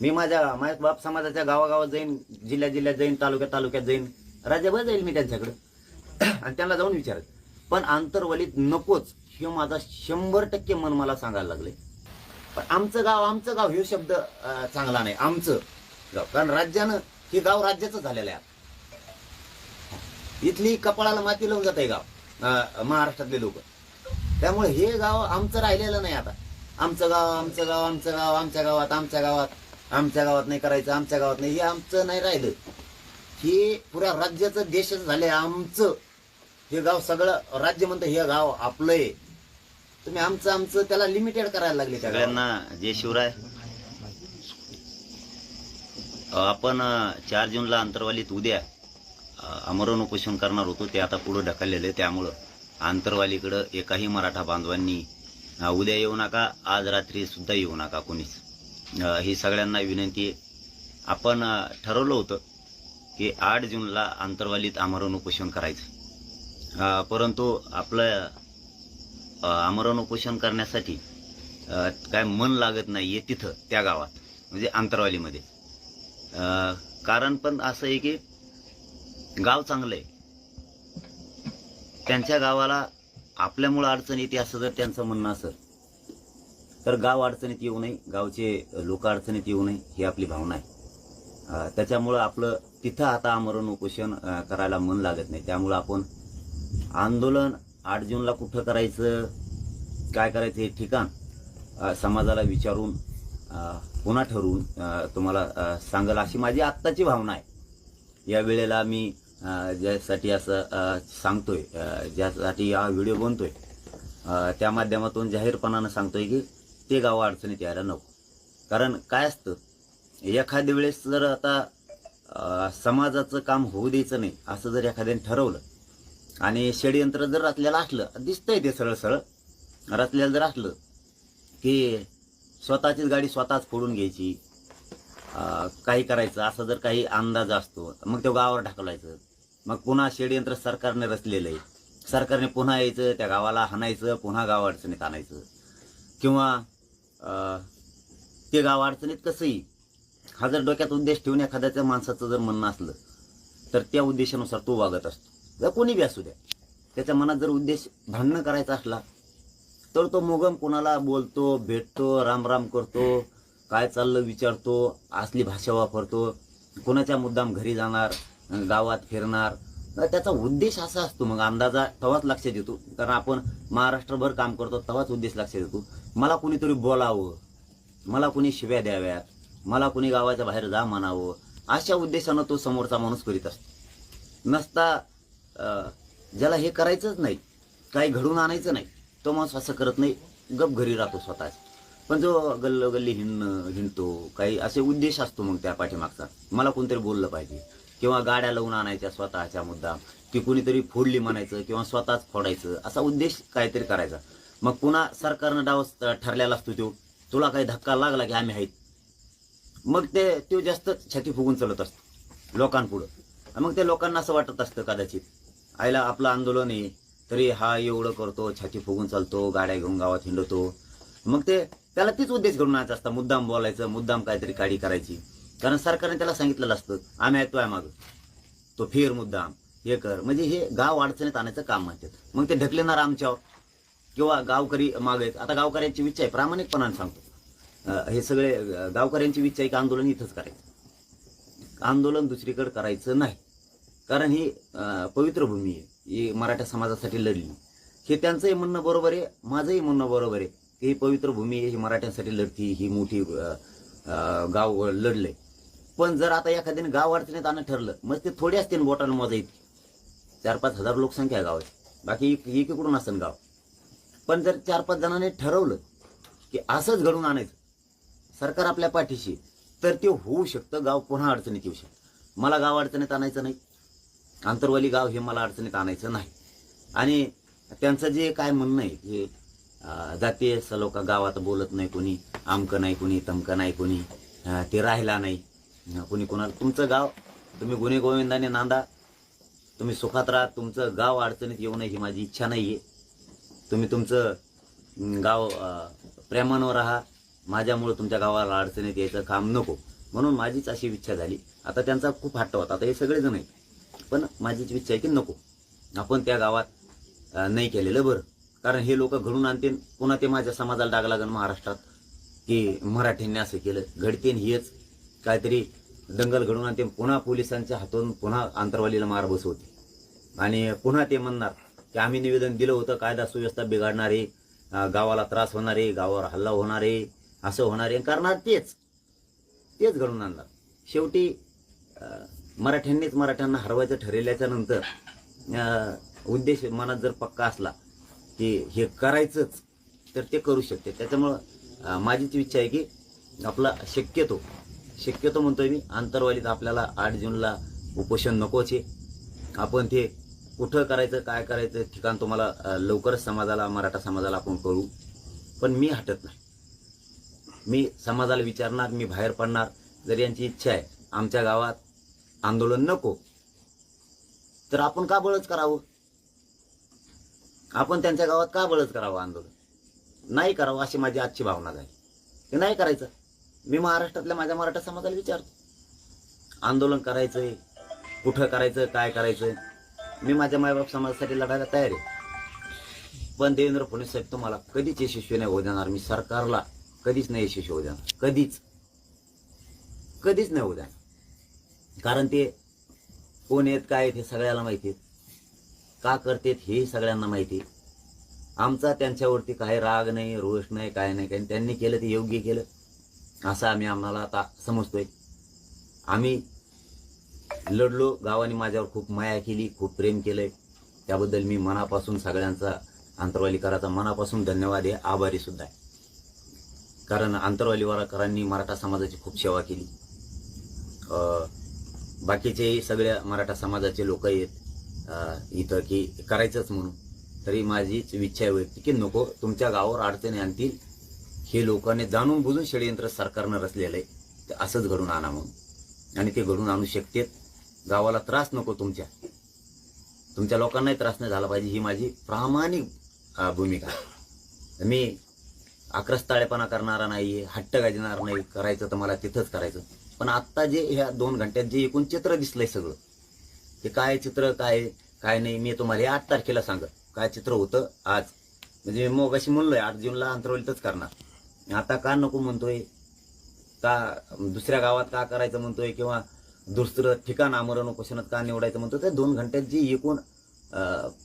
मी माझ्या माझ्या बाप समाजाच्या गावागावात जाईन जिल्ह्या जिल्ह्यात जाईन तालुक्यात तालुक्यात जाईन राज्यभर जाईल मी त्यांच्याकडे. आणि त्यांना जाऊन विचारत पण आंतरवलीत नकोच हे माझा शंभर टक्के मन मला सांगायला लागले पण आमचं गाव आमचं गाव हे शब्द चांगला नाही. आमचं गाव. कारण राज्यानं हे गाव राज्याचं झालेलं आहे. इथली कपाळाला माती लावून जात आहे गाव महाराष्ट्रातले लोक. त्यामुळे हे गाव आमचं राहिलेलं नाही आता. आमचं गाव आमचं गाव आमचं गाव आमच्या गावात आमच्या गावात. आमच्या गावात नाही करायचं आमच्या गावात नाही. हे आमचं नाही राहिलं. हे पुऱ्या राज्याचं देशच झालंय आमचं. हे गाव सगळं राज्य म्हणतं हे गाव आपलं आहे. तुम्ही आमचं आमचं त्याला लिमिटेड करायला लागले सगळ्यांना जय शिवराय. आपण चार जूनला अंतरवालीत उद्या आमरण उपोषण करणार होतो ते आता पुढे ढकललेलं आहे. त्यामुळं आंतरवालीकडं एकाही मराठा बांधवांनी उद्या येऊ नका आज रात्री सुद्धा येऊ नका कोणीच. ही सगळ्यांना विनंती. आहे आपण ठरवलं होतं की आठ जूनला आंतरवालीत आमरण उपोषण करायचं. परंतु आपलं आमरण उपोषण करण्यासाठी काय मन लागत नाही आहे तिथं त्या गावात म्हणजे आंतरवालीमध्ये. कारण पण असं आहे की गाव चांगलं आहे. त्यांच्या गावाला आपल्यामुळं अडचण येते असं जर त्यांचं म्हणणं असं तर गाव अडचणीत येऊ नये गावचे लोक अडचणीत येऊ नये ही आपली भावना आहे. त्याच्यामुळं आपलं तिथं आता आमरण उपोषण करायला मन लागत नाही. त्यामुळं आपण आंदोलन आठ जूनला कुठं करायचं काय करायचं हे ठिकाण समाजाला विचारून पुन्हा ठरवून तुम्हाला सांगाल सांगेल अशी माझी आत्ताची भावना आहे. या वेळेला मी ज्यासाठी असं सांगतोय ज्यासाठी हा व्हिडिओ बनतोय त्या माध्यमातून जाहीरपणानं सांगतोय की ते गाव अडचणीत यायला नको. कारण काय असतं एखाद्या वेळेस जर आता समाजाचं काम होऊ द्यायचं नाही असं जर एखाद्याने ठरवलं आणि षडयंत्र जर रचलेलं असलं दिसतंय ते सरळ सरळ रचलेलं जर असलं की स्वतःचीच गाडी स्वतःच फोडून घ्यायची काही करायचं असं जर काही अंदाज असतो मग तो गावावर ढकलायचं मग पुन्हा षडयंत्र सरकारने रचलेलं आहे सरकारने पुन्हा यायचं त्या गावाला हाणायचं पुन्हा गाव अडचणीत आणायचं किंवा ते गाव अडचणीत कसंही हा जर डोक्यात उद्देश ठेवून एखाद्याच्या माणसाचं जर म्हणणं असलं तर त्या उद्देशानुसार तो वागत असतो. जर कोणी बी असू द्या त्याच्या मनात जर उद्देश भांडणं करायचा असला तर तो मोगम कोणाला बोलतो भेटतो रामराम करतो काय चाललं विचारतो असली भाषा वापरतो कोणाच्या मुद्दाम घरी जाणार गावात फिरणार त्याचा उद्देश असा असतो. मग अंदाजा तेव्हाच लक्षात येतो. कारण आपण महाराष्ट्रभर काम करतो तेव्हाच उद्देश लक्षात येतो. मला कुणीतरी बोलावं मला कुणी शिव्या द्याव्यात मला कुणी गावाच्या बाहेर जा म्हणावं अशा उद्देशानं तो समोरचा माणूस करीत असतो. नसता ज्याला हे करायचंच नाही काही घडून आणायचं नाही तो माणूस असं करत नाही गप घरी राहतो स्वतःच. पण जो गल्ल गल्ली हिंडणं हिंडतो काही असे उद्देश असतो मग त्या पाठीमागचा. मला कोणतरी बोललं पाहिजे किंवा गाड्या लावून आणायच्या स्वतःच्या मुद्दा की कुणीतरी फोडली म्हणायचं किंवा स्वतःच फोडायचं असा उद्देश काहीतरी करायचा. मग पुन्हा सरकारनं डाव ठरलेला असतो तो. तुला काही धक्का लागला की आम्ही आहेत मग ते तो जास्त छाती फुगून चालत असतो लोकांपुढं. मग ते लोकांना असं वाटत असतं कदाचित आईला आपलं आंदोलन आहे तरी हा एवढं करतो छाती फुगून चालतो गाड्या घेऊन गावात हिंडतो. मग ते त्याला तीच उद्देश घडून आणायचा असता मुद्दाम बोलायचं मुद्दाम काहीतरी काडी करायची. कारण सरकारने त्याला सांगितलेलं असतं आम्ही ऐकतोय मागं. तो फेर मुद्दाम हे कर. म्हणजे हे गाव अडचणीत आणायचं काम म्हणतात. मग ते ढकलेणार आमच्यावर. किंवा गावकरी मागे आहेत. आता गावकऱ्यांची इच्छा आहे प्रामाणिकपणाने सांगतो. हे सगळे गावकऱ्यांची इच्छा आहे आंदोलन इथंच करायचं. आंदोलन दुसरीकडे करायचं नाही. कारण ही पवित्र भूमी आहे. ही मराठा समाजासाठी लढली. हे त्यांचंही म्हणणं बरोबर आहे माझंही म्हणणं बरोबर आहे की ही पवित्र भूमी आहे ही मराठ्यांसाठी लढती ही मोठी गाव लढलंय. पण जर आता एखाद्याने गाव अडचणीत आणणं ठरलं मग ते थोडे असते बोटानं मोजा येते चार पाच हजार लोकसंख्या आहे गावाची. बाकी एक- एकीकडून असेल गाव. पण जर चार पाच जणांनी ठरवलं की असंच घडून आणायचं सरकार आपल्या पाठीशी तर ते होऊ शकतं. गाव पुन्हा अडचणीत येऊ शकतं. मला गाव अडचणीत आणायचं नाही. आंतरवाली गाव हे मला अडचणीत आणायचं नाही. आणि त्यांचं जे काय म्हणणं आहे हे जातीय लोक गावात बोलत नाही कोणी आमकं नाही कोणी तमकं नाही कोणी ते राहिला नाही. कोणी कोणाला तुमचं गाव तुम्ही गुन्हे गोविंदाने नांदा तुम्ही सुखात राहा तुमचं गाव अडचणीत येऊ नये ही माझी इच्छा नाही आहे तुम्ही तुमचं गाव प्रेमानं राहा. माझ्यामुळं तुमच्या गावाला अडचणीत यायचं काम नको. म्हणून माझीच अशी इच्छा झाली. आता त्यांचा खूप हट्ट होता. आता हे सगळेजण आहे पण माझीच इच्छा आहे की नको. आपण त्या गावात नाही केलेलं बरं. कारण हे लोक घडून आणतील. पुन्हा ते माझ्या समाजाला डाग लागन महाराष्ट्रात. की मराठ्यांनी असं केलं. घडतेन हेच. काहीतरी दंगल घडून आणते पुन्हा पोलिसांच्या हातून पुन्हा आंतरवालीला मार बसवते आणि पुन्हा ते म्हणणार की आम्ही निवेदन दिलं होतं कायदा सुव्यवस्था बिघडणारे आहे गावाला त्रास होणारे गावावर हल्ला होणारे असं होणारे. करणार तेच तेच घडून आणणार शेवटी मराठ्यांनीच मराठ्यांना हरवायचं ठरवल्याच्या नंतर उद्देश मनात जर पक्का असला की हे करायचंच तर ते करू शकते. त्याच्यामुळं माझीच इच्छा आहे की आपला शक्यतो शक्यतो म्हणतोय मी आंतरवालीत आपल्याला आठ जूनला उपोषण नकोच आहे. आपण ते कुठं करायचं काय करायचं ठिकाण तुम्हाला लवकरच समाजाला मराठा समाजाला आपण करू पण मी हटत नाही. मी समाजाला विचारणार मी बाहेर पडणार. जर यांची इच्छा आहे आमच्या गावात आंदोलन नको तर आपण का बळच करावं? आपण त्यांच्या गावात का बळच करावं आंदोलन? नाही करावं अशी माझी आजची भावना झाली. ते नाही करायचं. मी महाराष्ट्रातल्या माझ्या मराठा समाजाला विचारतो. आंदोलन करायचंय कुठं करायचं काय करायचं मी माझ्या मायबाप समाजासाठी लढायला तयार आहे. पण देवेंद्र फडणवीस साहेब तुम्हाला कधीच यशस्वी नाही होऊ देणार. मी सरकारला कधीच नाही यशस्वी होऊ देणार. कधीच. कधीच नाही होऊ देणार. कारण ते कोण आहेत काय आहेत हे सगळ्याला माहिती आहेत. का करतेत हे सगळ्यांना माहिती आहे. आमचा त्यांच्यावरती काही राग नाही रोष नाही काय नाही. काही त्यांनी केलं ते योग्य केलं. असं आम्ही आम्हाला आता समजतोय. आम्ही लढलो गावाने माझ्यावर खूप माया केली खूप प्रेम केलंय. त्याबद्दल मी मनापासून सगळ्यांचा आंतरवालीकराचा मनापासून धन्यवाद आहे आभारी सुद्धा आहे. कारण आंतरवालीवाराकरांनी मराठा समाजाची खूप सेवा केली. बाकीचेही बाकीचे सगळ्या मराठा समाजाचे लोक आहेत. इथं की करायचंच म्हणून. तरी माझीच इच्छा आहे वैयक्तिक की नको तुमच्या गावावर अडचणी आणतील. हे लोकांनी जाणून बुजून षडयंत्र सरकारनं रचलेलं आहे. असंच घडून आणा म्हणून. आणि ते घडून आणू शकतेत. गावाला त्रास नको तुमच्या. तुमच्या लोकांनाही त्रास नाही झाला पाहिजे ही माझी प्रामाणिक भूमिका. मी आक्रस्ताळेपणा करणारा नाही हट्ट गाजणार नाही करायचं तर मला तिथंच करायचं. पण आत्ता जे ह्या दोन घंट्यात जे एकूण चित्र दिसलंय सगळं ते काय चित्र काय काय नाही मी तुम्हाला हे आठ तारखेला सांगत. काय चित्र होतं आज? म्हणजे मी मग म्हणलोय आठ जूनला अंतरवलीतच करणार. आता का नको म्हणतोय? का दुसऱ्या गावात का करायचं म्हणतोय? किंवा दुसरं ठिकाण आमरण उपोषणात का निवडायचं म्हणतो त्या दोन घंट्यात जी एकूण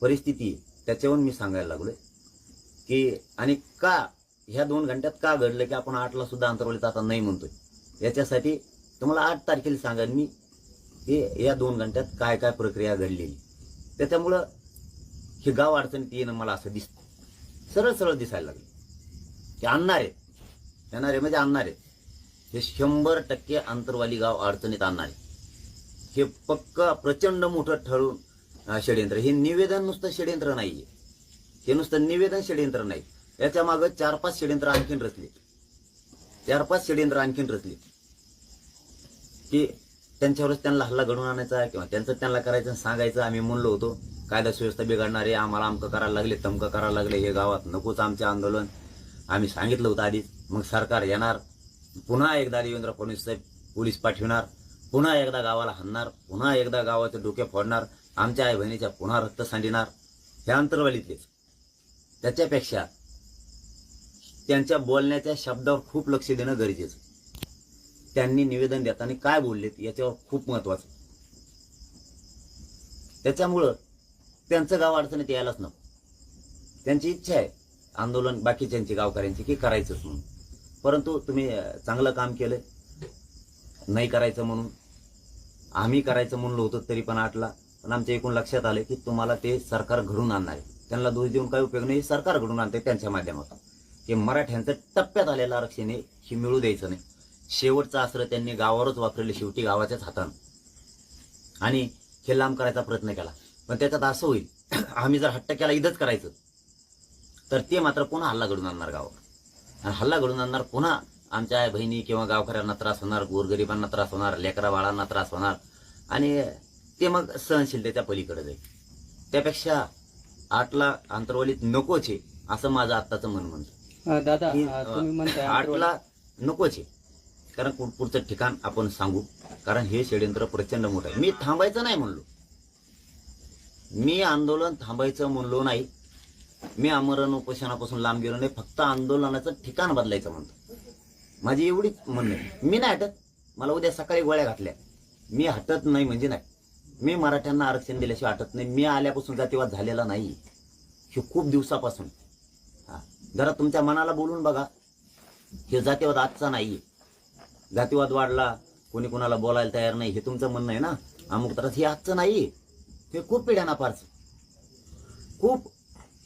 परिस्थिती आहे, त्याच्यावरून मी सांगायला लागलोय. की आणि का ह्या दोन घंट्यात का घडलं की आपण आठला सुद्धा अंतरवलीत आता नाही म्हणतोय? याच्यासाठी तुम्हाला आठ तारखेला सांगा मी की या दोन घंट्यात काय काय प्रक्रिया घडलेली त्याच्यामुळं हे गाव अडचणीत येणं मला असं दिसतं. सरळ सरळ दिसायला लागलं. की आणणार आहेत. येणार आहे म्हणजे आणणार आहेत. हे शंभर टक्के आंतरवाली गाव अडचणीत आणणार आहे हे पक्क प्रचंड मोठं ठरून षडयंत्र. हे निवेदन नुसतं षडयंत्र नाहीये. हे नुसतं निवेदन षडयंत्र नाही. याच्या मागं चार पाच षडयंत्र आणखीन रचले. चार पाच षडयंत्र आणखीन रचले. की त्यांच्यावरच त्यांना हल्ला घडवून आणायचा किंवा त्यांचं त्यांना करायचं सांगायचं. आम्ही म्हणलो होतो कायदा सुव्यवस्था बिघडणारे आम्हाला अमकं करायला लागले तमकं करायला लागले हे गावात नकोच आमचे आंदोलन. आम्ही सांगितलं होतं आधीच. मग सरकार येणार. पुन्हा एकदा देवेंद्र फडणवीस साहेब पोलीस पाठविणार. पुन्हा एकदा गावाला हाणणार पुन्हा एकदा गावाचे डोके फोडणार आमच्या आई बहिणीच्या पुन्हा रक्त सांडणार. हे अंतरवालीतलेच त्याच्यापेक्षा त्यांच्या बोलण्याच्या शब्दावर खूप लक्ष देणं गरजेचं. त्यांनी निवेदन देताना काय बोललेत याच्यावर खूप महत्वाचं त्याच्यामुळं त्यांचं गाव अडचणीत यायलाच नको. त्यांची इच्छा आहे. आंदोलन बाकीच्यांची गावकऱ्यांची की करायचंच म्हणून. परंतु तुम्ही चांगलं काम केलं. नाही करायचं म्हणून. आम्ही करायचं म्हणलो होतो तरी पण आटला. पण आमच्या एकूण लक्षात आलं की तुम्हाला ते सरकार घडून आणणार आहे. त्यांना दोष देऊन काही उपयोग नाही. सरकार घडून आणते त्यांच्या माध्यमातून. की मराठ्यांचं टप्प्यात आलेलं आरक्षण आहे हे मिळू द्यायचं नाही. शेवटचं अस्त्र त्यांनी गावावरच वापरले शेवटी गावाच्याच हातानं. आणि हे लांब करायचा प्रयत्न केला. पण त्याच्यात असं होईल आम्ही जर हट्ट केला इथंच करायचं. तर ते मात्र पुन्हा हल्ला घडून आणणार गावावर. आणि हल्ला घडून आणणार पुन्हा आमच्या आई बहिणी किंवा गावकऱ्यांना त्रास होणार गोरगरिबांना त्रास होणार लेकरा बाळांना त्रास होणार. आणि ते मग सहनशीलतेच्या पलीकडे जाईल. त्यापेक्षा आठला अंतरवलीत नकोच आहे असं माझं आत्ताचं मन म्हणतं. दादा आठला नकोच आहे कारण पुढचं ठिकाण आपण सांगू. कारण हे षडयंत्र प्रचंड मोठं आहे. मी थांबायचं नाही म्हणलो. मी आंदोलन थांबायचं म्हणलो नाही. मी आमरण उपोषणापासून लांब गेलो नाही. फक्त आंदोलनाचं ठिकाण बदलायचं म्हणतो. माझी एवढीच म्हणणं. आहे मी नाही हटत. मला उद्या सकाळी गोळ्या घातल्या. मी हटत नाही म्हणजे नाही. मी मराठ्यांना आरक्षण दिल्याशिवाय हटत नाही. मी आल्यापासून जातीवाद झालेला नाही. हे खूप दिवसापासून. हा. जरा तुमच्या मनाला बोलून बघा. हे जातीवाद आजचा नाही. जातीवाद वाढला. कोणी कोणाला बोलायला तयार नाही. हे तुमचं म्हणणं आहे ना? अमुक तर हे आजचं नाही. हे खूप पिढ्यांना फारच खूप.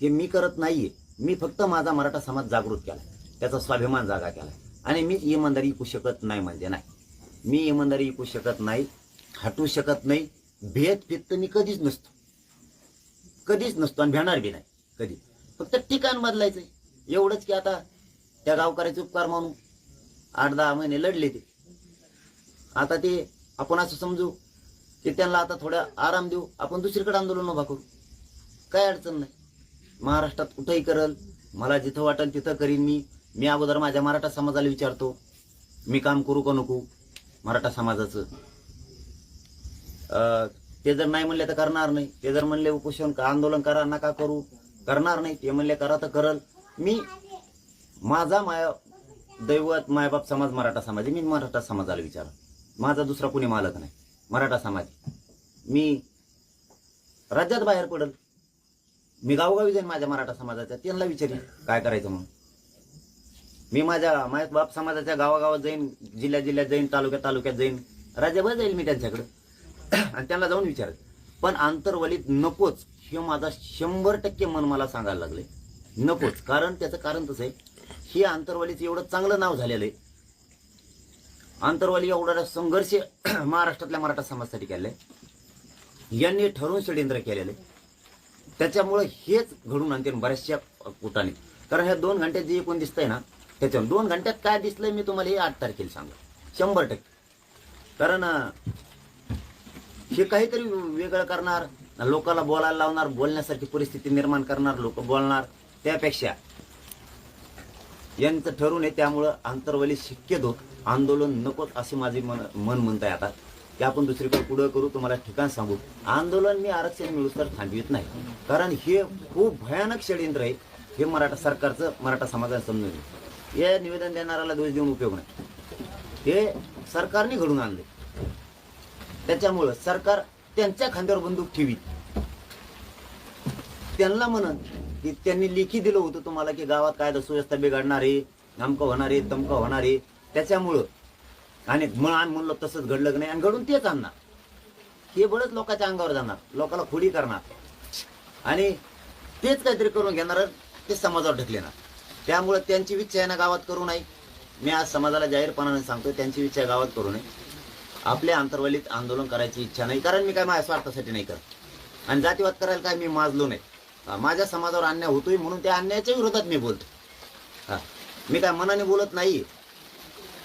हे मी करत नाहीये मी फक्त माझा मराठा समाज जागृत केला त्याचा स्वाभिमान जागा केला आणि मी इमानदारी विकू शकत नाही म्हणजे नाही. मी इमानदारी विकू शकत नाही हटू शकत नाही भेद फित तर मी कधीच नसतो. कधीच नसतो आणि भेणार बी नाही कधी फक्त ठिकाण बदलायचं एवढंच की आता त्या गावकऱ्याचे उपकार म्हणून आठ दहा महिने लढले ते. आता ते आपण असं समजू की त्यांना आता थोडा आराम देऊ आपण दुसरीकडे आंदोलन उभा करू. काय अडचण नाही. महाराष्ट्रात कुठंही करल मला जिथं वाटेल तिथं करीन मी. मी अगोदर माझ्या मराठा समाजाला विचारतो मी काम करू का नको मराठा समाजाचं? अं, ते जर नाही म्हणले तर करणार नाही. ते जर म्हणले उपोषण का आंदोलन करा नका करू करणार नाही. ते म्हणले करा तर करल. मी माझा माया दैवत मायबाप समाज मराठा समाज मी मराठा समाजाला विचार माझा दुसरा कुणी मालक नाही. मराठा समाज. मी राज्यात बाहेर पडल. मी गावोगावी जाईन माझ्या मराठा समाजाच्या. त्यांना विचारेन काय करायचं म्हणून. मी माझ्या मायबाप समाजाच्या गावागावात जाईन जिल्ह्या जिल्ह्यात जाईन तालुक्यात तालुक्यात जाईन. राज्यभर जाईल मी त्यांच्याकडं. आणि त्यांना जाऊन विचारेन. पण आंतरवलीत नकोच हे माझा शंभर टक्के मन मला सांगायला लागले नकोच. कारण त्याचं कारण तसं आहे. हे आंतरवालीचं एवढं चांगलं नाव झालेलं आहे. आंतरवाली एवढा संघर्ष महाराष्ट्रातल्या मराठा समाजासाठी केलाय यांनी ठरवून षडयंत्र केलेलं आहे. त्याच्यामुळे हेच घडून आणते बऱ्याचशा कुटाने. कारण ह्या दोन घंट्यात जे एकूण दिसतंय ना त्याच्या दोन घंट्यात काय दिसलंय मी तुम्हाला हे आठ तारखेला सांगा शंभर टक्के. कारण हे काहीतरी वेगळं करणार लोकांना बोलायला लावणार बोलण्यासारखी परिस्थिती निर्माण करणार लोक बोलणार. त्यापेक्षा यांचं ठरून आहे त्यामुळं आंतरवली शक्यतो आंदोलन नकोच असे माझे मन मन म्हणत आहे आता. की आपण दुसरीकडे पुढं करू तुम्हाला ठिकाण सांगू. आंदोलन मी आरक्षण मिळूस तर थांबवित नाही. कारण हे खूप भयानक षडयंत्र आहे हे मराठा सरकारचं मराठा समाजाला समजून घे. हे निवेदन देणाऱ्याला दोष देऊन उपयोग नाही. हे सरकारने घडून आणले. त्याच्यामुळं सरकार त्यांच्या खांद्यावर बंदूक ठेवी त्यांना म्हणत की त्यांनी लेखी दिलं होतं तुम्हाला की गावात कायदा सुव्यवस्था बिघडणार आहे नामकं होणार आहे तमकं होणार आहे. त्याच्यामुळं आणि म्हणून म्हणलं तसंच घडलं की नाही आणि घडून तेच आणणार. हे बळच लोकांच्या अंगावर जाणार. लोकांना खोडी करणार. आणि तेच काहीतरी करून घेणार ते समाजावर ढकलेणार. त्यामुळे त्यांची इच्छा आहे ना गावात करू नये. मी आज समाजाला जाहीरपणाने सांगतो त्यांची इच्छा गावात करू नये. आपल्या अंतर्वलीत आंदोलन करायची इच्छा नाही कारण मी काय माझ्या स्वार्थासाठी नाही करत. आणि जातीवाद करायला काय मी माजलो नाही. माझ्या समाजावर अन्याय होतोय म्हणून त्या अन्यायाच्या विरोधात मी बोलतो. हां मी काय मनाने बोलत नाही.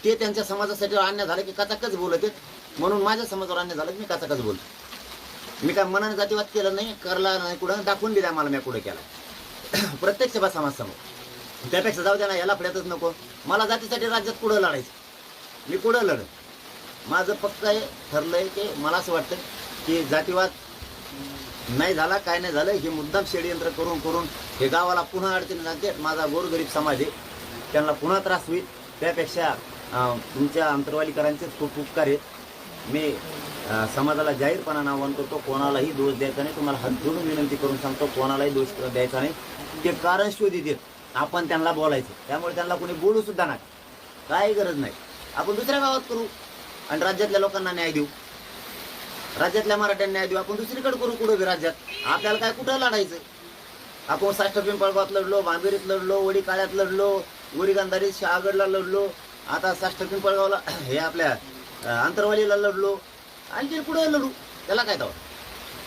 ते त्यांच्या समाजासाठी अन्याय झालं की कचाकच बोलत आहेत. म्हणून माझ्या समाजावर अन्याय झालं की मी कचाकच बोलतो. मी काय मनाने जातीवाद केलं नाही करला नाही कुठं? दाखवून दिला मला मी कुठे केला. प्रत्यक्ष बा समाजसमोर त्यापेक्षा जाऊ द्या ना याला फड्यातच नको. मला जातीसाठी राज्यात पुढं लढायचं? मी पुढं लढ माझं पक्क आहे ठरलंय की मला असं वाटतं की जातीवाद नाही झाला काय नाही झालं हे मुद्दाम षडयंत्र करून करून हे गावाला पुन्हा अडचणी जाते माझा गोरगरीब समाज आहे. त्यांना पुन्हा त्रास होईल. त्यापेक्षा तुमच्या अंतरवालीकरांचे खूप उपकार आहेत. मी समाजाला जाहीरपणानं आवाहन करतो. कोणालाही दोष द्यायचा नाही. तुम्हाला हात जोडून विनंती करून सांगतो. कोणालाही दोष द्यायचा नाही. ते कारण शोधित देत आपण त्यांना बोलायचं. त्यामुळे त्यांना कोणी बोलू सुद्धा नाही काही गरज नाही. आपण दुसऱ्या गावात करू आणि राज्यातल्या लोकांना न्याय देऊ. राज्यातल्या मराठ्यांना न्याय देऊ. आपण दुसरीकडे करू कुठं बी राज्यात? आपल्याला काय कुठं लढायचं? आपण साष्ट पिंपळगावात लढलो भांबेरीत लढलो वडी काळ्यात लढलो वडी शहागडला लढलो आता साष्ट पिंपळगावला हे आपल्या आंतरवालीला लढलो. आणखी कुठं लढू. त्याला काय तेव्हा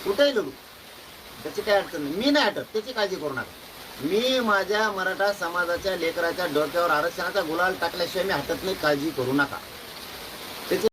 कुठंही लढू. त्याची काय अडचण नाही. मी नाही अटक त्याची काळजी करू नका. मी माझ्या मराठा समाजाच्या लेकराच्या डोक्यावर आरक्षणाचा गुलाल टाकल्याशिवाय मी हातातली नाही काळजी करू नका.